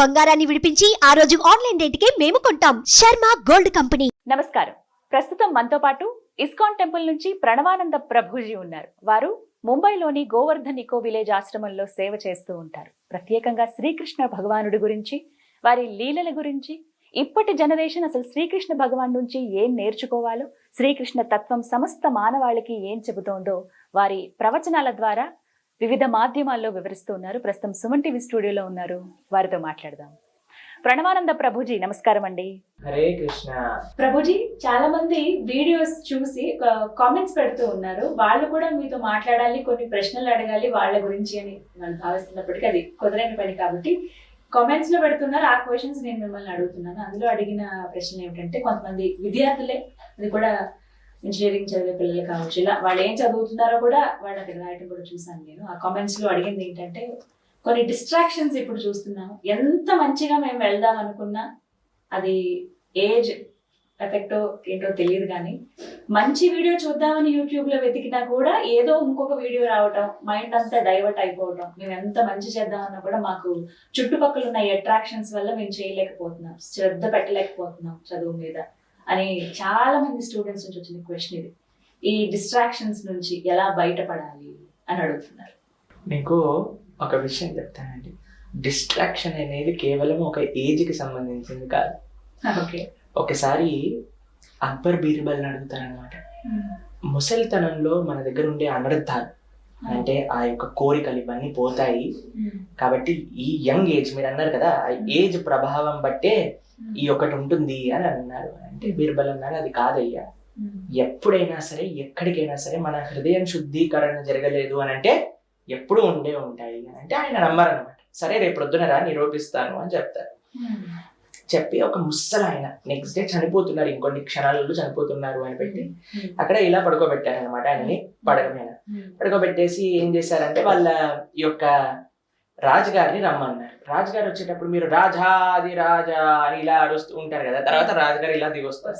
బంగారాన్ని విడిపించి ఆ రోజు ఆన్లైన్ రేటుకే మేము కొంటాం. Sharma gold company. నమస్కారం. ప్రస్తుతం మనతో పాటు ఇస్కాన్ టెంపుల్ నుంచి ప్రణవానంద ప్రభుజీ ఉన్నారు. వారు ముంబైలోని గోవర్ధన్ ఇకో విలేజ్ ఆశ్రమంలో సేవ చేస్తూ ఉంటారు. ప్రత్యేకంగా శ్రీకృష్ణ భగవానుడి గురించి వారి లీలల గురించి ఇప్పటి జనరేషన్ అసలు శ్రీకృష్ణ భగవాన్ నుంచి ఏం నేర్చుకోవాలో శ్రీకృష్ణ తత్వం సమస్త మానవాళికి ఏం చెబుతోందో వారి ప్రవచనాల ద్వారా వివిధ మాధ్యమాల్లో వివరిస్తూ ఉన్నారు. ప్రస్తుతం సుమన్ టీవీ స్టూడియోలో ఉన్నారు. వారితో మాట్లాడదాం. ప్రణవానంద ప్రభుజీ నమస్కారం అండి. హరే కృష్ణ. ప్రభుజీ చాలా మంది వీడియోస్ చూసి కామెంట్స్ పెడుతూ ఉన్నారు. వాళ్ళు కూడా మీతో మాట్లాడాలి కొన్ని ప్రశ్నలు అడగాలి వాళ్ళ గురించి అని వాళ్ళు భావిస్తున్నప్పటికీ అది కుదరని పని కాబట్టి కామెంట్స్లో పెడుతున్నారు. ఆ క్వశ్చన్స్ నేను మిమ్మల్ని అడుగుతున్నాను. అందులో అడిగిన ప్రశ్న ఏమిటంటే కొంతమంది విద్యార్థులే అది కూడా ఇంజనీరింగ్ చదివే పిల్లలు కావచ్చు. ఇలా వాళ్ళు ఏం చదువుతున్నారో కూడా వాళ్ళు అక్కడ రాయటం కూడా చూసాను నేను. ఆ కామెంట్స్లో అడిగింది ఏంటంటే కొన్ని డిస్ట్రాక్షన్స్ ఇప్పుడు చూస్తున్నాము. ఎంత మంచిగా మేము వెళ్దాం అనుకున్నా అది ఏజ్ ఎఫెక్ట్ ఏంటో తెలియదు కానీ మంచి వీడియో చూద్దామని యూట్యూబ్లో వెతికినా కూడా ఏదో ఇంకొక వీడియో రావటం మైండ్ అంతా డైవర్ట్ అయిపోవటం మేము ఎంత మంచి చేద్దామన్నా కూడా మాకు చుట్టుపక్కల ఉన్న అట్రాక్షన్స్ వల్ల మేము చేయలేకపోతున్నాం. శ్రద్ధ పెట్టలేకపోతున్నాం చదువు మీద. అని చాలా మంది స్టూడెంట్స్ నుంచి వచ్చిన క్వశ్చన్ ఇది. ఈ డిస్ట్రాక్షన్స్ నుంచి ఎలా బయటపడాలి అని అడుగుతున్నారు. మీకు ఒక విషయం చెప్తానండి. డిస్ట్రాక్షన్ అనేది కేవలం ఒక ఏజ్కి సంబంధించింది కాదు. ఓకే. ఒకసారి అక్బర్ బీర్బల్ని అడుగుతారనమాట ముసలితనంలో మన దగ్గర ఉండే అనర్థాలు అంటే ఆ యొక్క కోరికలు ఇవన్నీ పోతాయి. కాబట్టి ఈ యంగ్ ఏజ్ మీరు అన్నారు కదా ఆ ఏజ్ ప్రభావం బట్టే ఈ ఒకటి ఉంటుంది అని అన్నారు. అంటే బీర్బల్ అన్నారు అది కాదయ్యా. ఎప్పుడైనా సరే ఎక్కడికైనా సరే మన హృదయం శుద్ధీకరణ జరగలేదు అని అంటే ఎప్పుడు ఉండే ఉంటాయి అని అంటే ఆయన నమ్మరనమాట సరే రేపు ప్రొద్దున రా నిరూపిస్తాను అని చెప్తారు. చెప్పి ఒక ముసల ఆయన నెక్స్ట్ డే చనిపోతున్నారు ఇంకొన్ని క్షణాలలో చనిపోతున్నారు అని పెట్టి అక్కడ ఇలా పడుకోబెట్టారు అనమాట ఆయనని పడక మీద. పడుకోబెట్టేసి ఏం చేశారంటే వాళ్ళ యొక్క రాజుగారిని రమ్మన్నారు. రాజుగారు వచ్చేటప్పుడు మీరు రాజాది రాజా అని ఇలా అరుస్తూ ఉంటారు కదా తర్వాత రాజుగారు ఇలా దిగొస్తారు.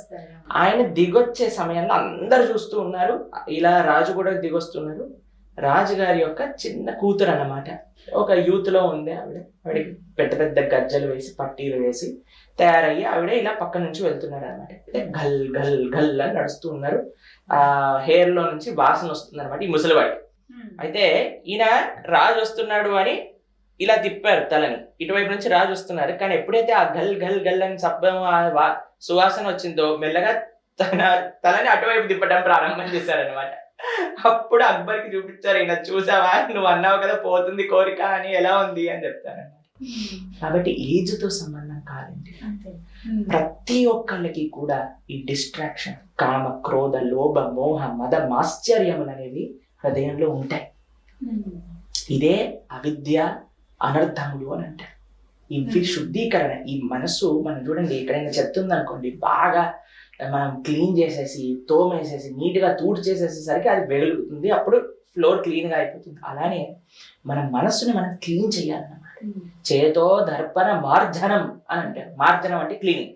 ఆయన దిగొచ్చే సమయంలో అందరు చూస్తూ ఉన్నారు. ఇలా రాజు కూడా దిగొస్తున్నారు. రాజుగారి యొక్క చిన్న కూతురు అన్నమాట. ఒక యూత్లో ఉంది ఆవిడ. ఆవిడకి పెద్ద పెద్ద గజ్జలు వేసి పట్టీలు వేసి తయారయ్యి ఆవిడ ఇలా పక్క నుంచి వెళ్తున్నారు అనమాట గల్ గల్ గల్ అని నడుస్తూ ఉన్నారు. ఆ హెయిర్లో నుంచి వాసన వస్తుంది అనమాట ఈ ముసలివాడికి. అయితే ఈయన రాజు వస్తున్నాడు అని ఇలా తిప్పారు తలని. ఇటువైపు నుంచి రాజు వస్తున్నారు. కానీ ఎప్పుడైతే ఆ గల్ గల్ గల్ అని శబ్దం ఆ సువాసన వచ్చిందో మెల్లగా తన తలని అటువైపు తిప్పడం ప్రారంభం చేశారనమాట అప్పుడు అక్బర్కి చూపించారు ఈయన చూసావా? నువ్వు అన్నావు కదా పోతుంది కోరిక అని ఎలా ఉంది? అని చెప్తారన్నమాట. కాబట్టి ఏజ్తో సంబంధం కాదండి. ప్రతి ఒక్కళ్ళకి కూడా ఈ డిస్ట్రాక్షన్ కామ క్రోధ లోభ మోహ మద మాశ్చర్యములు అనేవి హృదయంలో ఉంటాయి. ఇదే అవిద్య అనర్థములు అని అంటారు ఇవి. శుద్ధీకరణ ఈ మనసు మనం చూడండి ఎక్కడైనా చెత్త ఉందనుకోండి బాగా మనం క్లీన్ చేసేసి తోమేసేసి నీట్గా తూడు చేసేసేసరికి అది వెలుగుతుంది అప్పుడు ఫ్లోర్ క్లీన్గా అయిపోతుంది. అలానే మన మనస్సుని మనం క్లీన్ చేయాలన్నమాట. చేతో దర్పణ మార్జనం అని అంటారు మార్జనం అంటే క్లీనింగ్.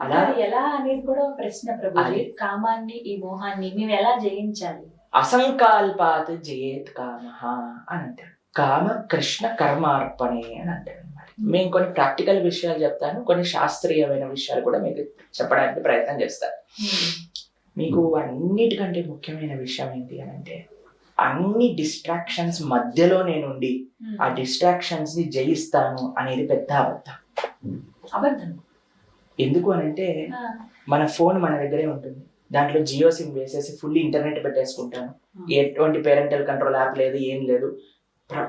అలా ఎలా అనేది కూడా ప్రశ్న ప్రభుజీ అది. కామాన్ని ఈ మోహాన్ని మేము ఎలా జయించాలి? అసంకల్పాత్ జయేత్ కామ అని అంటారు కామ కృష్ణ కర్మార్పణే అని అనమాట మేము కొన్ని ప్రాక్టికల్ విషయాలు చెప్తాను కొన్ని శాస్త్రీయమైన విషయాలు కూడా మీకు చెప్పడానికి ప్రయత్నం చేస్తాను మీకు అన్నిటికంటే ముఖ్యమైన విషయం ఏంటి అని అంటే అన్ని డిస్ట్రాక్షన్స్ మధ్యలో నేనుండి ఆ డిస్ట్రాక్షన్స్ని జయిస్తాను అనేది పెద్ద అబద్ధం. అబద్ధం. ఎందుకు అని అంటే మన ఫోన్ మన దగ్గరే ఉంటుంది. దాంట్లో జియో సిమ్ వేసేసి ఫుల్ ఇంటర్నెట్ పెట్టేసుకుంటాను. ఎటువంటి పేరెంటల్ కంట్రోల్ యాప్ లేదు ఏం లేదు.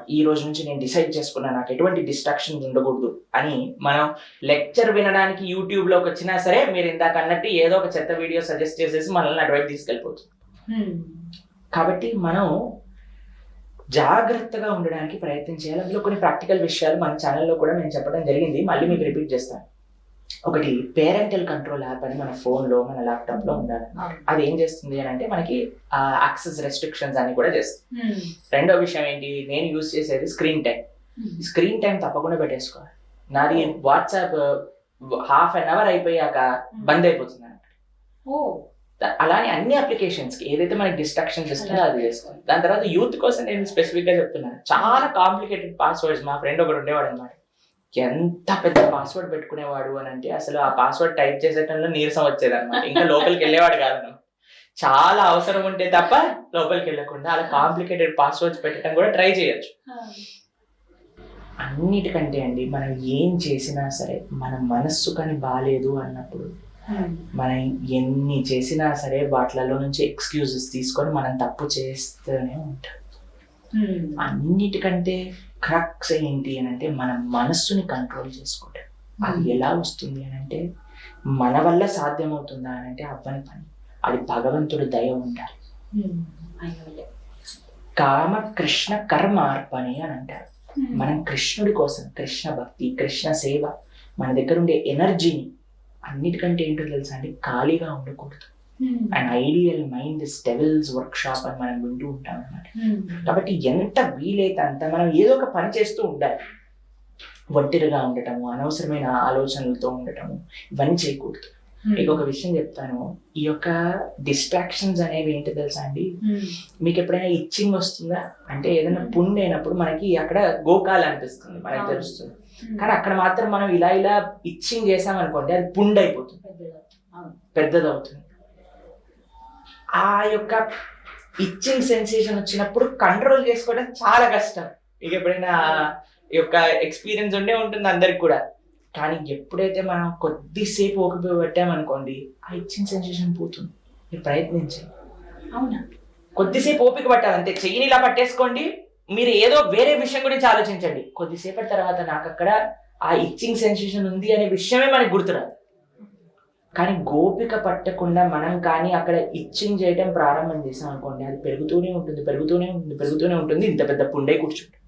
ఈ రోజు నుంచి నేను డిసైడ్ చేసుకున్నాను నాకు ఎటువంటి డిస్ట్రాక్షన్ ఉండకూడదు అని మనం లెక్చర్ వినడానికి యూట్యూబ్లోకి వచ్చినా సరే మీరు ఇందాక అన్నట్టు ఏదో ఒక చెత్త వీడియో సజెస్ట్ చేసేసి మనల్ని అటువైపు తీసుకెళ్ళిపోతుంది కాబట్టి మనం జాగ్రత్తగా ఉండడానికి ప్రయత్నం చేయాలి. అందులో కొన్ని ప్రాక్టికల్ విషయాలు మన ఛానల్లో కూడా నేను చెప్పడం జరిగింది. మళ్ళీ మీకు రిపీట్ చేస్తాను. ఒకటి పేరెంటల్ కంట్రోల్ యాప్ అని మన ఫోన్లో మన ల్యాప్టాప్లో ఉండాలి. అది ఏం చేస్తుంది అని అంటే మనకి యాక్సెస్ రెస్ట్రిక్షన్స్ అని కూడా చేస్తుంది. రెండో విషయం ఏంటి? నేను యూజ్ చేసేది స్క్రీన్ టైం స్క్రీన్ టైం తప్పకుండా పెట్టేసుకోవాలి. నాది వాట్సాప్ హాఫ్ అన్ అవర్ అయిపోయాక బంద్ అయిపోతుంది అన్నమాట అలానే అన్ని అప్లికేషన్స్కి ఏదైతే మనకి డిస్ట్రాక్షన్ చేస్తుందో అది చేసుకోవాలి దాని తర్వాత యూత్ కోసం నేను స్పెసిఫిక్గా చెప్తున్నాను. చాలా కాంప్లికేటెడ్ పాస్వర్డ్స్ మా ఫ్రెండ్ ఒకడు ఉండేవాడు అనమాట. ఎంత పెద్ద పాస్వర్డ్ పెట్టుకునేవాడు అని అంటే అసలు ఆ పాస్వర్డ్ టైప్ చేసేటంలో నీరసం వచ్చేది అనమాట ఇంకా లోపలికి వెళ్ళేవాడు కాదు. చాలా అవసరం ఉంటే తప్ప లోపలికి వెళ్ళకుండా అలా కాంప్లికేటెడ్ పాస్వర్డ్స్ పెట్టడం కూడా ట్రై చేయొచ్చు. అన్నిటికంటే అండి మనం ఏం చేసినా సరే మన మనస్సు కానీ బాగాలేదు అన్నప్పుడు మనం ఎన్ని చేసినా సరే వాటిలలో నుంచి ఎక్స్క్యూజెస్ తీసుకొని మనం తప్పు చేస్తూనే ఉంటాం. అన్నిటికంటే క్రక్స్ ఏంటి అని అంటే మన మనస్సుని కంట్రోల్ చేసుకోవటం అది ఎలా వస్తుంది అని అంటే మన వల్ల సాధ్యమవుతుందా అని అంటే అవ్వని పని. అది భగవంతుడు దయ ఉండాలి. కామ కృష్ణ కర్మ అర్పణి అని అంటారు. మనం కృష్ణుడి కోసం కృష్ణ భక్తి కృష్ణ సేవ మన దగ్గర ఉండే ఎనర్జీని అన్నిటికంటే ఏంటో తెలుసా అండి? ఖాళీగా ఉండకూడదు. And ideal mind this devil's workshop అని మనం వింటూ ఉంటాం అన్నమాట. కాబట్టి ఎంత వీలైతే అంత మనం ఏదో ఒక పని చేస్తూ ఉండాలి. ఒంటరిగా ఉండటము అనవసరమైన ఆలోచనలతో ఉండటము ఇవన్నీ చేయకూడదు. మీకు ఒక విషయం చెప్తాను. ఈ యొక్క డిస్ట్రాక్షన్స్ అనేవి ఏంటో తెలుసా అండి? మీకు ఎప్పుడైనా ఇచ్చింగ్ వస్తుందా? అంటే ఏదైనా పుండ్ అయినప్పుడు మనకి అక్కడ గోకాలు అనిపిస్తుంది మనకి. తెలుస్తుంది. కానీ అక్కడ మాత్రం మనం ఇలా ఇలా ఇచ్చింగ్ చేసామనుకోండి అది పుండ్ అయిపోతుంది పెద్దదవుతుంది. ఆ యొక్క ఇచ్చింగ్ సెన్సేషన్ వచ్చినప్పుడు కంట్రోల్ చేసుకోవడం చాలా కష్టం. ఇక ఎప్పుడైనా యొక్క ఎక్స్పీరియన్స్ ఉండే ఉంటుంది అందరికి కూడా. కానీ ఎప్పుడైతే మనం కొద్దిసేపు ఓపిక పెట్టామనుకోండి ఆ ఇచ్చింగ్ సెన్సేషన్ పోతుంది. మీరు ప్రయత్నించండి. అవునా? కొద్దిసేపు ఓపిక పట్టాలి అంతే. చెయ్యిని ఇలా పట్టేసుకోండి. మీరు ఏదో వేరే విషయం గురించి ఆలోచించండి. కొద్దిసేపటి తర్వాత నాకు అక్కడ ఆ ఇచ్చింగ్ సెన్సేషన్ ఉంది అనే విషయమే మనకి గుర్తురాదు. కానీ గోపిక పట్టకుండా మనం కానీ అక్కడ ఇచ్చింగ్ చేయడం ప్రారంభం చేసాం అనుకోండి అది పెరుగుతూనే ఉంటుంది పెరుగుతూనే ఉంటుంది పెరుగుతూనే ఉంటుంది ఇంత పెద్ద పుండే కూర్చుంటుంది.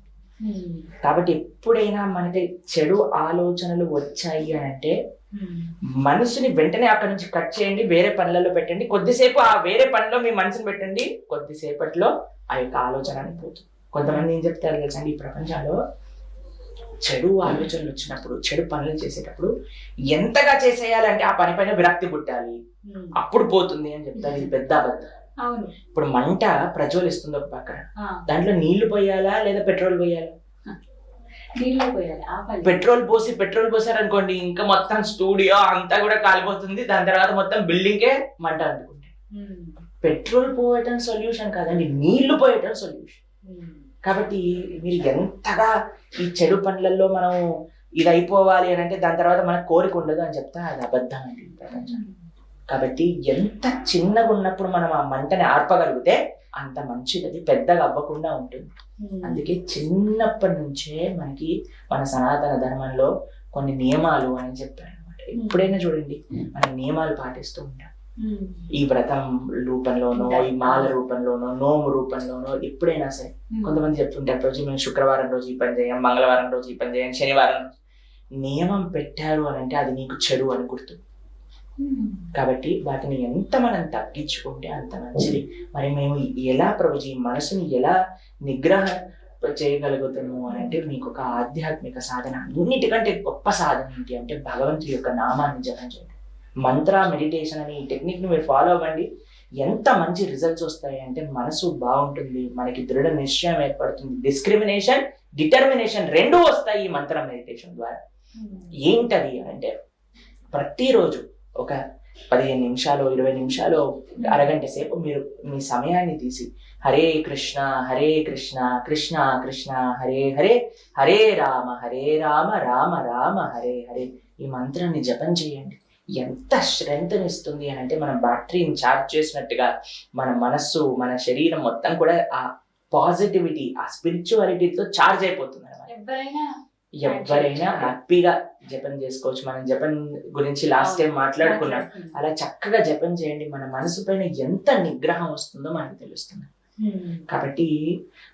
కాబట్టి ఎప్పుడైనా మనకి చెడు ఆలోచనలు వచ్చాయి అని అంటే మనసుని వెంటనే అక్కడ నుంచి కట్ చేయండి వేరే పనులలో పెట్టండి. కొద్దిసేపు ఆ వేరే పనిలో మీ మనసుని పెట్టండి. కొద్దిసేపట్లో ఆ యొక్క ఆలోచన అనేది పోతుంది. కొంతమంది ఏం చెప్తారు తెలుసా అండి? ఈ ప్రపంచంలో చెడు ఆలోచనలు వచ్చినప్పుడు చెడు పనులు చేసేటప్పుడు ఎంతగా చేసేయాలంటే ఆ పని పైన విరక్తి పుట్టాలి. అప్పుడు పోతుంది అని చెప్తారు. ఇది పెద్ద అబద్ధం. అవును. ఇప్పుడు మంట ప్రజ్వలిస్తుంది ఒక పక్కన. దాంట్లో నీళ్ళు పోయాలా లేదా పెట్రోల్ పోయాలా? నీళ్ళు పోయాలి. పెట్రోల్ పోసి పెట్రోల్ పోసారనుకోండి ఇంకా మొత్తం స్టూడియో అంతా కూడా కాలిపోతుంది. దాని తర్వాత మొత్తం బిల్డింగే మంట ఉమ్, పెట్రోల్ పోయటం సొల్యూషన్ కాదండి నీళ్ళు పోయటం సొల్యూషన్ కాబట్టి మీరు ఎంతగా ఈ చెడు పనులలో మనం ఇది అయిపోవాలి అని అంటే దాని తర్వాత మనకు కోరిక ఉండదు అని చెప్తా అది అబద్ధం అండి కాబట్టి ఎంత చిన్నగా ఉన్నప్పుడు మనం ఆ మంటని ఆర్పగలిగితే అంత మంచిది అది పెద్దగా అవ్వకుండా ఉంటుంది. ఉమ్, అందుకే చిన్నప్పటి నుంచే మనకి మన సనాతన ధర్మంలో కొన్ని నియమాలు అని చెప్పారు అనమాట ఎప్పుడైనా చూడండి మన నియమాలు పాటిస్తూ ఉంటాం. ఈ వ్రతం రూపంలోనో ఈ మాల రూపంలోనో నోము రూపంలోనో ఎప్పుడైనా సరే. ఉమ్, కొంతమంది చెప్తుంటారు రోజు మేము శుక్రవారం రోజు ఈ పని చేయం మంగళవారం రోజు ఈ పని చేయం శనివారం రోజు." నియమం పెట్టారు అని అంటే అది నీకు చెడు అని గుర్తు. ఉమ్, కాబట్టి వాటిని ఎంత మనం తగ్గించుకుంటే అంత మంచిది. మరి మేము ఎలా ప్రభుజీ ఈ మనసుని ఎలా నిగ్రహ చేయగలుగుతాము అని అంటే మీకు ఒక ఆధ్యాత్మిక సాధన అన్నిటికంటే గొప్ప సాధన ఏంటి అంటే భగవంతుడి యొక్క నామాన్ని జపం చేయడం మంత్ర మెడిటేషన్ అనే ఈ టెక్నిక్ని మీరు ఫాలో అవ్వండి. ఎంత మంచి రిజల్ట్స్ వస్తాయి అంటే మనసు బాగుంటుంది మనకి దృఢ నిశ్చయం ఏర్పడుతుంది. డిస్క్రిమినేషన్ డిటర్మినేషన్ రెండు వస్తాయి ఈ మంత్ర మెడిటేషన్ ద్వారా. ఉమ్, ఏంటది అంటే ప్రతిరోజు ఒక పదిహేను నిమిషాలు ఇరవై నిమిషాలు అరగంట సేపు మీరు మీ సమయాన్ని తీసి హరే కృష్ణ హరే కృష్ణ కృష్ణ కృష్ణ హరే హరే హరే రామ హరే రామ రామ రామ హరే హరే ఈ మంత్రాన్ని జపం చేయండి. ఎంత స్ట్రెంగ్త్ ఇస్తుంది అని అంటే మన బ్యాటరీని ఛార్జ్ చేసినట్టుగా మన మనస్సు మన శరీరం మొత్తం కూడా ఆ పాజిటివిటీ ఆ స్పిరిచువాలిటీతో ఛార్జ్ అయిపోతుంది అనమాట ఎవరైనా హ్యాపీగా జపం చేసుకోవచ్చు. మనం జపం గురించి లాస్ట్ టైం మాట్లాడుకున్నాం. అలా చక్కగా జపం చేయండి. మన మనసు పైన ఎంత నిగ్రహం వస్తుందో మనకు తెలుస్తుంది. కాబట్టి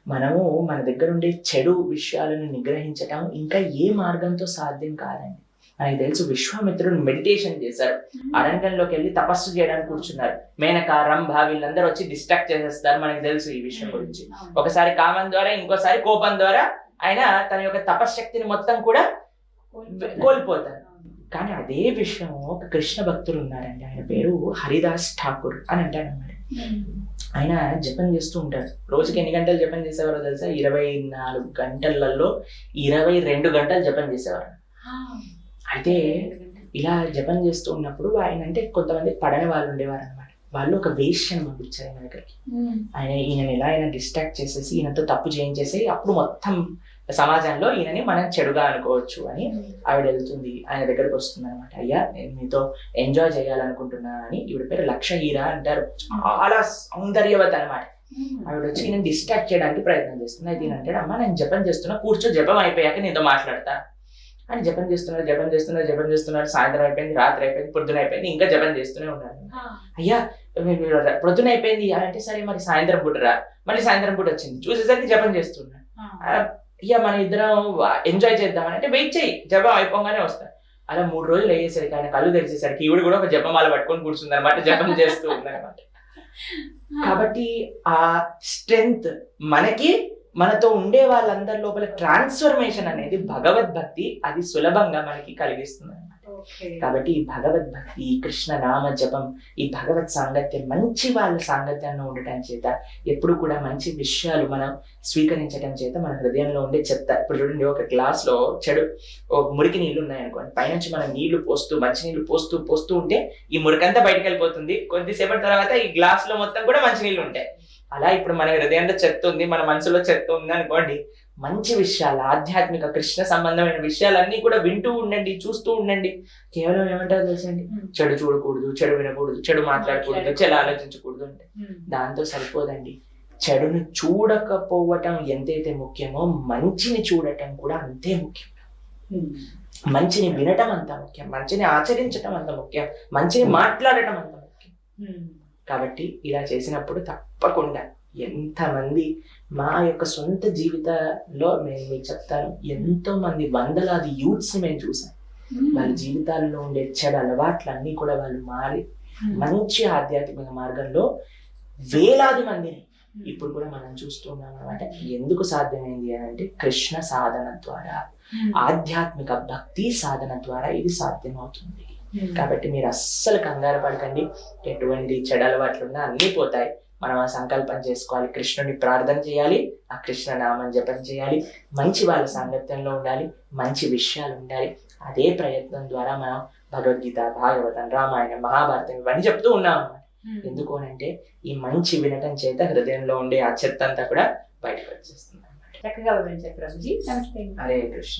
మనము మన దగ్గర ఉండే చెడు విషయాలను నిగ్రహించటం ఇంకా ఏ మార్గంతో సాధ్యం కాదండి. మనకి తెలుసు విశ్వామిత్రుడు మెడిటేషన్ చేశారు. అరణ్యంలోకి వెళ్ళి తపస్సు చేయడానికి కూర్చున్నారు. మేనక రంభ వీళ్ళందరూ వచ్చి డిస్ట్రాక్ట్ చేసేస్తారు మనకి తెలుసు ఈ విషయం గురించి. ఒకసారి కామం ద్వారా ఇంకోసారి కోపం ద్వారా ఆయన తన యొక్క తపశ్శక్తిని మొత్తం కూడా కోల్పోతారు. కానీ అదే విషయం ఒక కృష్ణ భక్తుడు ఉన్నారండి ఆయన పేరు హరిదాస్ ఠాకూర్ అని అంటాడు అన్నమాట ఉమ్, ఆయన జపం చేస్తూ ఉంటారు రోజుకి ఎన్ని గంటలు జపం చేసేవారో తెలుసా? ఇరవై నాలుగు గంటలలో ఇరవై రెండు గంటలు జపం చేసేవారు. అయితే ఇలా జపం చేస్తూ ఉన్నప్పుడు ఆయన అంటే కొంతమంది పడని వాళ్ళు ఉండేవారు అనమాట వాళ్ళు ఒక వేష్యను పంపించారు ఆయన దగ్గరికి. ఆయన ఈయనని ఎలా అయినా డిస్ట్రాక్ట్ చేసేసి ఈయనతో తప్పు చేయించేసి అప్పుడు మొత్తం సమాజంలో ఈయనని మనం చెడుగా అనుకోవచ్చు అని ఆవిడ వెళ్తుంది. ఆయన దగ్గరకు వస్తుంది అనమాట అయ్యా నేను మీతో ఎంజాయ్ చేయాలనుకుంటున్నా అని ఈవిడ పేరు లక్ష హీరా అంటారు. చాలా సౌందర్యవతి అనమాట ఆవిడ వచ్చి నేను డిస్ట్రాక్ట్ చేయడానికి ప్రయత్నం చేస్తుంది. అయితే ఈయన అంటాడు అమ్మా నేను జపం చేస్తున్నా కూర్చో జపం అయిపోయాక నీతో మాట్లాడతా అని జపం చేస్తున్నారు జపం చేస్తున్నారు జపం చేస్తున్నారు సాయంత్రం అయిపోయింది రాత్రి అయిపోయింది పొద్దున అయిపోయింది ఇంకా జపం చేస్తూనే ఉన్నారు అయ్యా మీరు ప్రొద్దున అయిపోయింది అంటే సరే మరి సాయంత్రం పూట రా. మళ్ళీ సాయంత్రం పూట వచ్చింది. చూసేసరికి జపం చేస్తున్నా ఇక మన ఇద్దరం ఎంజాయ్ చేద్దామని అంటే వెయిట్ చేయి జపం అయిపోగానే వస్తా. అలా మూడు రోజులు అయ్యేసరికి ఆయన కళ్ళు తెరిచేసరికి ఈవిడ కూడా ఒక జపమాల పట్టుకొని కూర్చుంది అనమాట జపం చేస్తూ ఉంది అనమాట కాబట్టి ఆ స్ట్రెంగ్త్ మనకి మనతో ఉండే వాళ్ళందరి లోపల ట్రాన్స్ఫర్మేషన్ అనేది భగవద్భక్తి అది సులభంగా మనకి కలిగిస్తుంది. కాబట్టి ఈ భగవద్భక్తి ఈ కృష్ణ నామ జపం ఈ భగవత్ సాంగత్యం మంచి వాళ్ళ సాంగత్యంలో ఉండటం చేత ఎప్పుడు కూడా మంచి విషయాలు మనం స్వీకరించడం చేత మన హృదయంలో ఉండే చెత్త. ఇప్పుడు చూడండి ఒక గ్లాస్లో చెడు మురికి నీళ్ళు ఉన్నాయనుకోండి పైనుంచి మనం నీళ్ళు పోస్తూ మంచి నీళ్ళు పోస్తూ పోస్తూ ఉంటే ఈ మురికంతా బయటకు వెళ్ళిపోతుంది. కొద్దిసేపటి తర్వాత ఈ గ్లాస్లో మొత్తం కూడా మంచి నీళ్ళు ఉంటాయి. అలా ఇప్పుడు మన హృదయంలో చెత్త ఉంది మన మనసులో చెత్త ఉంది అనుకోండి మంచి విషయాలు ఆధ్యాత్మిక కృష్ణ సంబంధమైన విషయాలన్నీ కూడా వింటూ ఉండండి చూస్తూ ఉండండి. కేవలం ఏమంటారో తెలుసండి? చెడు చూడకూడదు చెడు వినకూడదు చెడు మాట్లాడకూడదు చెడు ఆలోచించకూడదు అంటే దాంతో సరిపోదండి. చెడుని చూడకపోవటం ఎంతైతే ముఖ్యమో మంచిని చూడటం కూడా అంతే ముఖ్యం. మంచిని వినటం అంత ముఖ్యం మంచిని ఆచరించటం అంత ముఖ్యం మంచిని మాట్లాడటం అంత ముఖ్యం. కాబట్టి ఇలా చేసినప్పుడు తప్పకుండా ఎంతమంది మా యొక్క సొంత జీవితంలో నేను మీకు చెప్తాను ఎంతో మంది వందలాది యూత్స్ మేము చూసాం వాళ్ళ జీవితాల్లో ఉండే చెడు అలవాట్లన్నీ కూడా వాళ్ళు మారి మంచి ఆధ్యాత్మిక మార్గంలో వేలాది మందిని ఇప్పుడు కూడా మనం చూస్తున్నాం అనమాట ఎందుకు సాధ్యమైంది అని అంటే కృష్ణ సాధన ద్వారా ఆధ్యాత్మిక భక్తి సాధన ద్వారా ఇది సాధ్యమవుతుంది. కాబట్టి మీరు అస్సలు కంగారు పడకండి. ఎటువంటి చెడు అలవాట్లు ఉన్నా అన్నీ పోతాయి. మనం ఆ సంకల్పం చేసుకోవాలి. కృష్ణుని ప్రార్థన చేయాలి. ఆ కృష్ణ నామం జపం చేయాలి. మంచి వాళ్ళ సాంగత్యంలో ఉండాలి. మంచి విషయాలు ఉండాలి. అదే ప్రయత్నం ద్వారా మనం భగవద్గీత భాగవతం రామాయణం మహాభారతం ఇవన్నీ చెప్తూ ఉన్నాం అన్నమాట. ఎందుకు అంటే ఈ మంచి వినటం చేత హృదయంలో ఉండే ఆ చెత్త అంతా కూడా బయటకు వచ్చేస్తుంది చక్కగా వివరించారు ప్రభుజీ. నమస్తే. హరే కృష్ణ.